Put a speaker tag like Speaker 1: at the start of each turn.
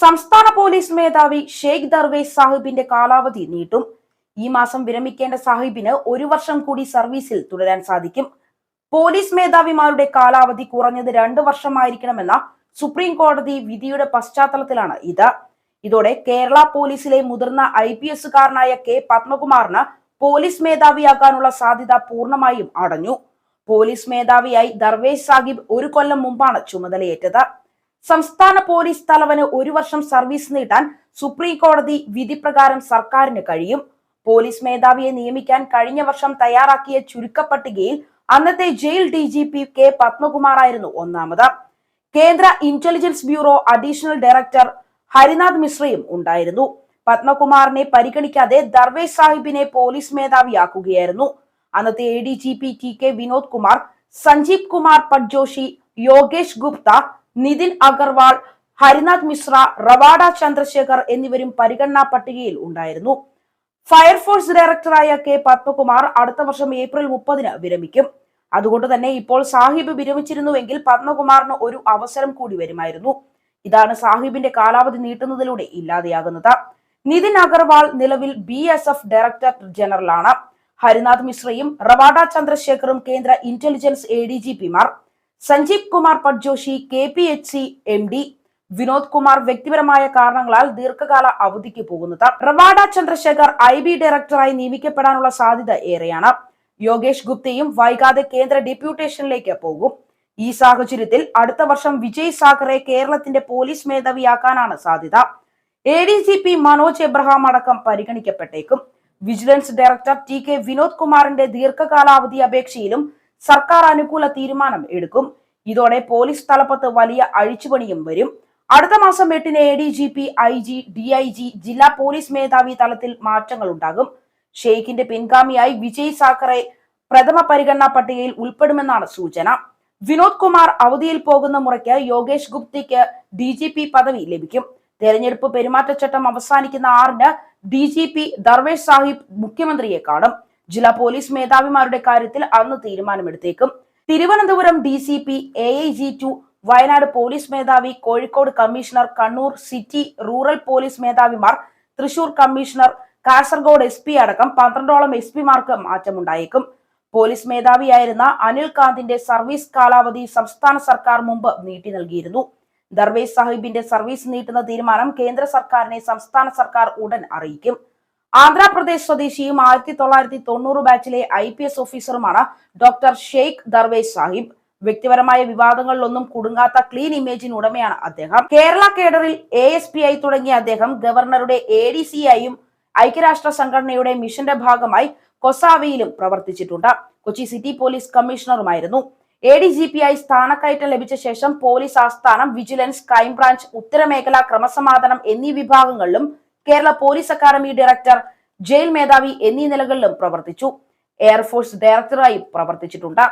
Speaker 1: സംസ്ഥാന പോലീസ് മേധാവി ഷെയ്ഖ് ദർവേസ് സാഹിബിന്റെ കാലാവധി നീട്ടും. ഈ മാസം വിരമിക്കേണ്ട സാഹിബിന് ഒരു വർഷം കൂടി സർവീസിൽ തുടരാൻ സാധിക്കും. പോലീസ് മേധാവിമാരുടെ കാലാവധി കുറഞ്ഞത് രണ്ടു വർഷമായിരിക്കണമെന്ന സുപ്രീം കോടതി വിധിയുടെ പശ്ചാത്തലത്തിലാണ് ഇത്. ഇതോടെ കേരള പോലീസിലെ മുതിർന്ന ഐ പി എസുകാരനായ കെ പത്മകുമാറിന് പോലീസ് മേധാവിയാകാനുള്ള സാധ്യത പൂർണമായും അടഞ്ഞു. പോലീസ് മേധാവിയായി ദർവേശ് സാഹിബ് ഒരു കൊല്ലം മുമ്പാണ് ചുമതലയേറ്റത്. സംസ്ഥാന പോലീസ് തലവന് ഒരു വർഷം സർവീസ് നീട്ടാൻ സുപ്രീം കോടതി വിധി പ്രകാരം സർക്കാരിന് കഴിയും. പോലീസ് മേധാവിയെ നിയമിക്കാൻ കഴിഞ്ഞ വർഷം തയ്യാറാക്കിയ ചുരുക്കപ്പട്ടികയിൽ അന്നത്തെ jail D G P K പത്മകുമാറായിരുന്നു ഒന്നാമത്. കേന്ദ്ര intelligence bureau additional director Harinath മിശ്രയും ഉണ്ടായിരുന്നു. പത്മകുമാറിനെ പരിഗണിക്കാതെ ദർവേഷ് സാഹിബിനെ പോലീസ് മേധാവിയാക്കുകയായിരുന്നു. അന്നത്തെ A D G P T K Vinod Kumar Sanjeev Kumar Patjoshi Yogesh Gupta Nitin Agarwal Harinath Mishra Ravada Chandrasekhar എന്നിവരും പരിഗണനാ പട്ടികയിൽ ഉണ്ടായിരുന്നു. ഫയർഫോഴ്സ് ഡയറക്ടറായ കെ പത്മകുമാർ അടുത്ത വർഷം ഏപ്രിൽ മുപ്പതിന് വിരമിക്കും. അതുകൊണ്ട് തന്നെ ഇപ്പോൾ സാഹിബ് വിരമിച്ചിരുന്നുവെങ്കിൽ പത്മകുമാറിന് ഒരു അവസരം കൂടി വരുമായിരുന്നു. ഇതാണ് സാഹിബിന്റെ കാലാവധി നീട്ടുന്നതിലൂടെ ഇല്ലാതെയാകുന്നത്. നിതിൻ അഗർവാൾ നിലവിൽ ബി എസ് എഫ് ഡയറക്ടർ ജനറലാണ്. ഹരിനാഥ് മിശ്രയും റവാഡ ചന്ദ്രശേഖറും കേന്ദ്ര ഇന്റലിജൻസ് എ ഡി ജി പിമാർ. Sanjeev Kumar Patjoshi K P H C M D Vinod Kumar വ്യക്തിപരമായ കാരണങ്ങളാൽ ദീർഘകാല അവധിക്ക് പോകുന്നത്. റവാഡ ചന്ദ്രശേഖർ ഐ ബി ഡയറക്ടറായി നിയമിക്കപ്പെടാനുള്ള സാധ്യത ഏറെയാണ്. യോഗേഷ് ഗുപ്തയും വൈകാതെ കേന്ദ്ര ഡെപ്യൂട്ടേഷനിലേക്ക് പോകും. ഈ സാഹചര്യത്തിൽ അടുത്ത വർഷം വിജയ് സാഗറെ കേരളത്തിന്റെ പോലീസ് മേധാവിയാക്കാനാണ് സാധ്യത. A D G P Manoj Abraham അടക്കം പരിഗണിക്കപ്പെട്ടേക്കും. Vigilance director T K Vinod കുമാറിന്റെ ദീർഘകാലാവധി അപേക്ഷയിലും സർക്കാർ അനുകൂല തീരുമാനം എടുക്കും. ഇതോടെ പോലീസ് തലപ്പത്ത് വലിയ അഴിച്ചുപണിയും വരും. അടുത്ത മാസം എട്ടിന് A D G P I G D I G ജില്ലാ പോലീസ് മേധാവി തലത്തിൽ മാറ്റങ്ങൾ ഉണ്ടാകും. ഷെയ്ഖിന്റെ പിൻഗാമിയായി വിജയ് സാക്കറെ പ്രഥമ പരിഗണനാ പട്ടികയിൽ ഉൾപ്പെടുമെന്നാണ് സൂചന. വിനോദ് കുമാർ അവധിയിൽ പോകുന്ന മുറയ്ക്ക് യോഗേഷ് ഗുപ്തിക്ക് ഡി ജി പി പദവി ലഭിക്കും. തെരഞ്ഞെടുപ്പ് പെരുമാറ്റച്ചട്ടം അവസാനിക്കുന്ന ആറിന് D G P Darvesh Sahib മുഖ്യമന്ത്രിയെ കാണും. ജില്ലാ പോലീസ് മേധാവിമാരുടെ കാര്യത്തിൽ അന്ന് തീരുമാനമെടുത്തേക്കും. Thiruvananthapuram D C P A I G two Wayanad police മേധാവി Kozhikode commissioner Kannur city rural police മേധാവിമാർ Thrissur commissioner Kasaragod S P അടക്കം പന്ത്രണ്ടോളം എസ് പിമാർക്ക് മാറ്റമുണ്ടായേക്കും. പോലീസ് മേധാവിയായിരുന്ന അനിൽ കാന്തിന്റെ സർവീസ് കാലാവധി സംസ്ഥാന സർക്കാർ മുമ്പ് നീട്ടി നൽകിയിരുന്നു. ദർവേസ് സാഹിബിന്റെ സർവീസ് നീട്ടുന്ന തീരുമാനം കേന്ദ്ര സർക്കാരിനെ സംസ്ഥാന സർക്കാർ ഉടൻ അറിയിക്കും. ആന്ധ്രാപ്രദേശ് സ്വദേശിയും ആയിരത്തി തൊള്ളായിരത്തി തൊണ്ണൂറ് ബാച്ചിലെ ഐ പി എസ് ഓഫീസറുമാണ് ഡോക്ടർ ഷെയ്ഖ് ദർവേഷ് സാഹിബ്. വ്യക്തിപരമായ വിവാദങ്ങളിലൊന്നും കുടുങ്ങാത്ത ക്ലീൻ ഇമേജിന് ഉടമയാണ് അദ്ദേഹം. കേരള കേഡറിൽ എ എസ് പി ആയി തുടങ്ങിയ അദ്ദേഹം ഗവർണറുടെ എ ഡി സി ആയും ഐക്യരാഷ്ട്ര സംഘടനയുടെ മിഷന്റെ ഭാഗമായി കൊസാവയിലും പ്രവർത്തിച്ചിട്ടുണ്ട്. കൊച്ചി സിറ്റി പോലീസ് കമ്മീഷണറുമായിരുന്നു. എ ഡി ജി പി ആയി സ്ഥാനക്കയറ്റം ലഭിച്ച ശേഷം പോലീസ് ആസ്ഥാനം വിജിലൻസ് ക്രൈംബ്രാഞ്ച് ഉത്തരമേഖല ക്രമസമാധാനം എന്നീ വിഭാഗങ്ങളിലും Kerala police academy director jail മേധാവി എന്നീ നിലകളിലും പ്രവർത്തിച്ചു. എയർഫോഴ്സ് ഡയറക്ടറായി പ്രവർത്തിച്ചിട്ടുണ്ട്.